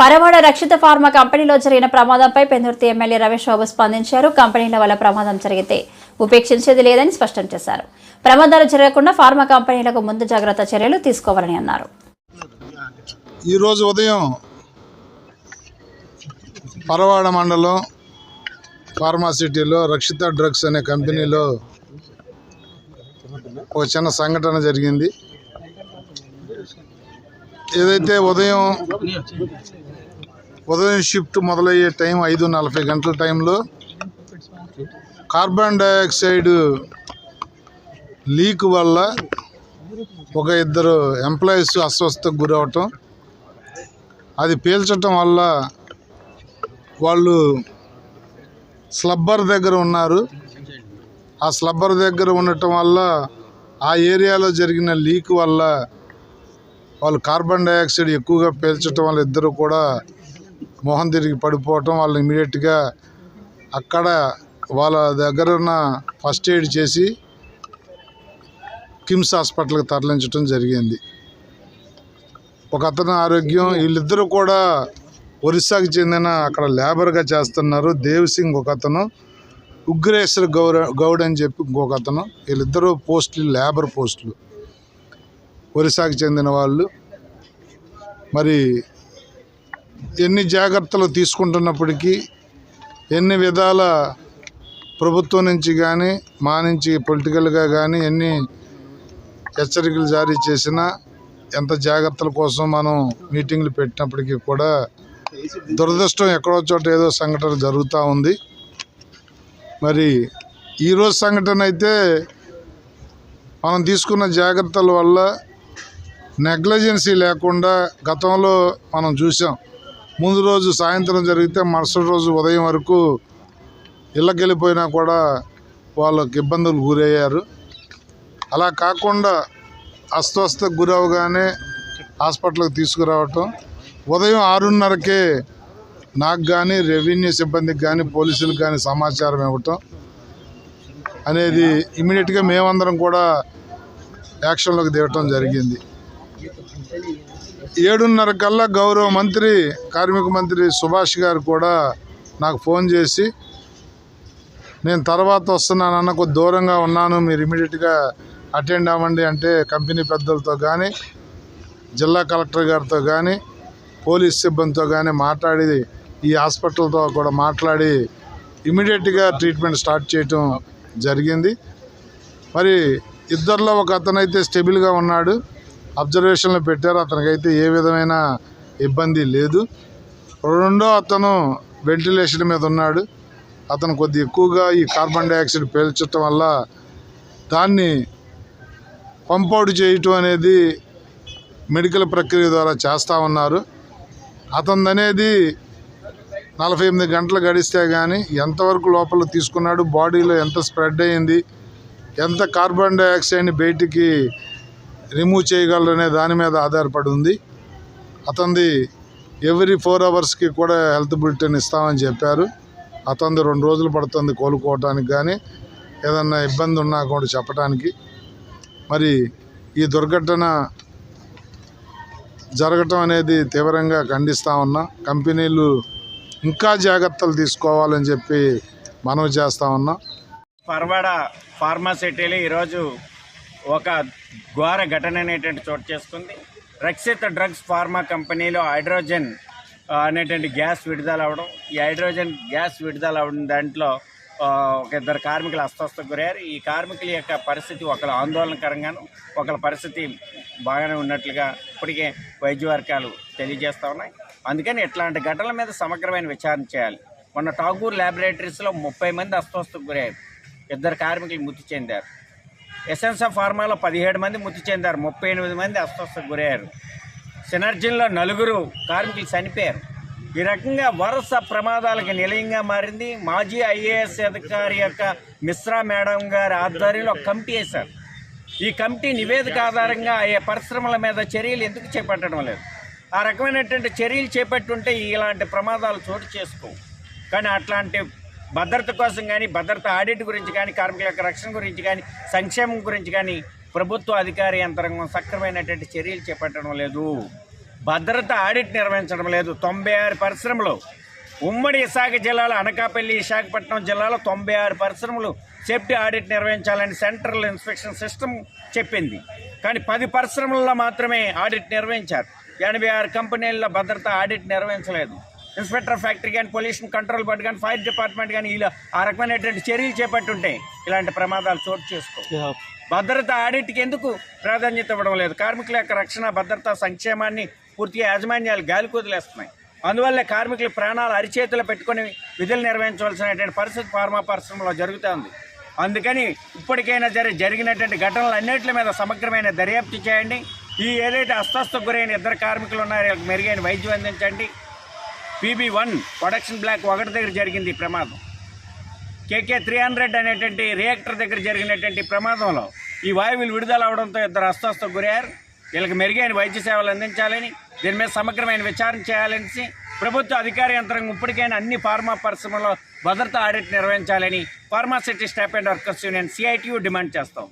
పరవాడ రక్షిత pharma కంపెనీలో జరిగిన ప్రమాదంపై పెందుర్తి ఎమ్మెల్యే రమేష్ బాబు స్పందించారు. కంపెనీల వల్ల ప్రమాదం జరిగితే ఉపేక్షించేది లేదని స్పష్టం చేశారు. ప్రమాదాలు జరగకుండా ఫార్మా కంపెనీలకు ముందు జాగ్రత్త చర్యలు తీసుకోవాలని అన్నారు. ఈరోజు ఉదయం పరవాడ మండలం ఫార్మాసిటీలో రక్షిత డ్రగ్స్ అనే కంపెనీలో ఒక చిన్న సంఘటన జరిగింది. ఏదైతే ఉదయం ఉదయం షిఫ్ట్ మొదలయ్యే టైం ఐదు నలభై గంటల టైంలో కార్బన్ డైఆక్సైడ్ లీక్ వల్ల ఒక ఇద్దరు ఎంప్లాయీస్ అస్వస్థకు గురవటం. అది పీల్చటం వల్ల వాళ్ళు స్లబ్బర్ దగ్గర ఉన్నారు. ఆ స్లబ్బర్ దగ్గర ఉండటం వల్ల ఆ ఏరియాలో జరిగిన లీక్ వల్ల వాళ్ళు కార్బన్ డైఆక్సైడ్ ఎక్కువగా పీల్చటం వల్ల ఇద్దరు కూడా మొహం తిరిగి పడిపోవటం వాళ్ళు ఇమీడియట్గా అక్కడ వాళ్ళ దగ్గర ఉన్న ఫస్ట్ ఎయిడ్ చేసి కిమ్స్ హాస్పిటల్కి తరలించడం జరిగింది. ఒక అతని ఆరోగ్యం వీళ్ళిద్దరూ కూడా ఒరిస్సాకి చెందిన అక్కడ లేబర్గా చేస్తున్నారు. దేవ్ సింగ్ ఒక అతను ఉగ్రేశ్వర్ గౌర గౌడ్ అని చెప్పి ఇంకొక అతను వీళ్ళిద్దరూ పోస్టులు లేబర్ పోస్టులు ఒరిస్సాకి చెందిన వాళ్ళు. మరి ఎన్ని జాగ్రత్తలు తీసుకుంటున్నప్పటికీ ఎన్ని విధాల ప్రభుత్వం నుంచి కానీ మా నుంచి పొలిటికల్గా కానీ ఎన్ని హెచ్చరికలు జారీ చేసినా ఎంత జాగ్రత్తల కోసం మనం మీటింగ్లు పెట్టినప్పటికీ కూడా దురదృష్టం ఎక్కడో చోట ఏదో సంఘటన జరుగుతూ ఉంది. మరి ఈరోజు సంఘటన అయితే మనం తీసుకున్న జాగ్రత్తల వల్ల నెగ్లజెన్సీ లేకుండా గతంలో మనం చూసాం. ముందు రోజు సాయంత్రం జరిగితే మరుసటి రోజు ఉదయం వరకు ఇళ్ళకెళ్ళిపోయినా కూడా వాళ్ళకి ఇబ్బందులు గురయ్యారు. అలా కాకుండా అస్వస్థకు గురవగానే హాస్పిటల్కి తీసుకురావటం. ఉదయం ఆరున్నరకే నాకు కానీ రెవెన్యూ సిబ్బందికి కానీ పోలీసులకు కానీ సమాచారం ఇవ్వటం అనేది ఇమీడియట్గా మేమందరం కూడా యాక్షన్లోకి దిగటం జరిగింది. ఏడున్నర కల్లా గౌరవ మంత్రి కార్మిక మంత్రి సుభాష్ గారు కూడా నాకు ఫోన్ చేసి నేను తర్వాత వస్తున్నానన్న కొద్ది దూరంగా ఉన్నాను మీరు ఇమీడియట్గా అటెండ్ అవ్వండి అంటే కంపెనీ పెద్దలతో కానీ జిల్లా కలెక్టర్ గారితో కానీ పోలీస్ సిబ్బందితో కానీ మాట్లాడి ఈ హాస్పిటల్తో కూడా మాట్లాడి ఇమీడియట్గా ట్రీట్మెంట్ స్టార్ట్ చేయటం జరిగింది. మరి ఇద్దరిలో ఒక అతనైతే స్టెబుల్గా ఉన్నాడు. అబ్జర్వేషన్లో పెట్టారు. అతనికైతే ఏ విధమైన ఇబ్బంది లేదు. రెండో అతను వెంటిలేషన్ మీద ఉన్నాడు. అతను కొద్ది ఎక్కువగా ఈ కార్బన్ డైఆక్సైడ్ పీల్చడం వల్ల దాన్ని పంపౌట్ చేయటం అనేది మెడికల్ ప్రక్రియ ద్వారా చేస్తూ ఉన్నారు. అతను అనేది నలభై ఎనిమిది గంటలు గడిస్తే కానీ ఎంతవరకు లోపల తీసుకున్నాడు బాడీలో ఎంత స్ప్రెడ్ అయింది ఎంత కార్బన్ డైఆక్సైడ్ని బయటికి రిమూవ్ చేయగలరనే దాని మీద ఆధారపడి ఉంది. అతనిది ఎవ్రీ ఫోర్ అవర్స్కి కూడా హెల్త్ బులెటిన్ ఇస్తామని చెప్పారు. అతనిది రెండు రోజులు పడుతుంది కోలుకోవటానికి కానీ ఏదన్నా ఇబ్బంది ఉన్నా కూడా చెప్పడానికి మరి ఈ దుర్ఘటన జరగటం అనేది తీవ్రంగా ఖండిస్తూ ఉన్నా కంపెనీలు ఇంకా జాగ్రత్తలు తీసుకోవాలని చెప్పి మనవి చేస్తూ ఉన్నా. పర్వాడ ఫార్మాసిటీలో ఈరోజు ఒక ఘోర ఘటన అనేటువంటి చోటు చేసుకుంది. రక్షిత డ్రగ్స్ ఫార్మా కంపెనీలో హైడ్రోజన్ అనేటువంటి గ్యాస్ విడుదల అవడం ఈ హైడ్రోజన్ గ్యాస్ విడుదల అవడం దాంట్లో ఒక ఇద్దరు కార్మికులు అస్వస్థకు గురయ్యారు. ఈ కార్మికుల యొక్క పరిస్థితి ఒకరు ఆందోళనకరంగాను ఒకరి పరిస్థితి బాగానే ఉన్నట్లుగా ఇప్పటికే వైద్య వర్గాలు తెలియజేస్తూ ఉన్నాయి. అందుకని ఇట్లాంటి ఘటనల మీద సమగ్రమైన విచారణ చేయాలి. మొన్న టాగూర్ ల్యాబొరేటరీస్లో ముప్పై మంది అస్వస్థకు గురయ్యారు. ఇద్దరు కార్మికులు మృతి చెందారు. ఎసెన్స్ ఫార్మాలో పదిహేడు మంది మృతి చెందారు. ముప్పై ఎనిమిది మంది అస్వస్థకు గురయ్యారు. సినర్జన్లో నలుగురు కార్మికులు చనిపోయారు. ఈ రకంగా వరుస ప్రమాదాలకు నిలయంగా మారింది. మాజీ ఐఏఎస్ అధికారి యొక్క మిశ్రా మేడం గారి ఆధ్వర్యంలో కమిటీ వేశారు. ఈ కమిటీ నివేదిక ఆధారంగా ఆయా పరిశ్రమల మీద చర్యలు ఎందుకు చేపట్టడం లేదు? ఆ రకమైనటువంటి చర్యలు చేపట్టుంటే ఇలాంటి ప్రమాదాలు చోటు చేసుకోవు. కానీ అట్లాంటి భద్రత కోసం కానీ భద్రత ఆడిట్ గురించి కానీ కార్మికుల యొక్క రక్షణ గురించి కానీ సంక్షేమం గురించి కానీ ప్రభుత్వ అధికార యంత్రాంగం సక్రమైనటువంటి చర్యలు చేపట్టడం లేదు. భద్రత ఆడిట్ నిర్వహించడం లేదు. తొంభై ఆరు పరిశ్రమలు ఉమ్మడి విశాఖ జిల్లాలో అనకాపల్లి విశాఖపట్నం జిల్లాలో తొంభై ఆరు పరిశ్రమలు సేఫ్టీ ఆడిట్ నిర్వహించాలని సెంట్రల్ ఇన్స్పెక్షన్ సిస్టమ్ చెప్పింది. కానీ పది పరిశ్రమల్లో మాత్రమే ఆడిట్ నిర్వహించారు. ఎనభై ఆరు కంపెనీల్లో భద్రత ఆడిట్ నిర్వహించలేదు. ఇన్స్పెక్టర్ ఫ్యాక్టరీ కానీ పొల్యూషన్ కంట్రోల్ బోర్డు కానీ ఫైర్ డిపార్ట్మెంట్ కానీ ఇలా ఆ రకమైనటువంటి చర్యలు చేపట్టుంటే ఇలాంటి ప్రమాదాలు చోటు చేసుకో భద్రత ఆడిట్కి ఎందుకు ప్రాధాన్యత ఇవ్వడం లేదు? కార్మికుల యొక్క రక్షణ భద్రత సంక్షేమాన్ని పూర్తిగా యాజమాన్యాలు గాలి కుదిలేస్తున్నాయి అందువల్ల కార్మికుల ప్రాణాలు అరిచేతులు పెట్టుకొని విధులు నిర్వహించవలసినటువంటి పరిస్థితి ఫార్మా పరిశ్రమలో జరుగుతోంది. అందుకని ఇప్పటికైనా జరి జరిగినటువంటి ఘటనలు అన్నింటి మీద సమగ్రమైన దర్యాప్తు చేయండి. ఈ ఏదైతే అస్వస్థకు గురైన ఇద్దరు కార్మికులు ఉన్నారో మెరుగైన వైద్యం అందించండి. పీబీ వన్ ప్రొడక్షన్ బ్లాక్ ఒకటి దగ్గర జరిగింది ఈ ప్రమాదం. కేకే త్రీ హండ్రెడ్ అనేటువంటి రియాక్టర్ దగ్గర జరిగినటువంటి ప్రమాదంలో ఈ వాయువులు విడుదల అవడంతో ఇద్దరు అస్వస్థకు గురయ్యారు. వీళ్ళకి మెరుగైన వైద్య సేవలు అందించాలని దీని మీద సమగ్రమైన విచారణ చేయాలని ప్రభుత్వ అధికార యంత్రాంగం ఇప్పటికైనా అన్ని ఫార్మా పరిశ్రమలో భద్రతా ఆడిట్ నిర్వహించాలని pharma city staff and workers union CITU demand చేస్తాం.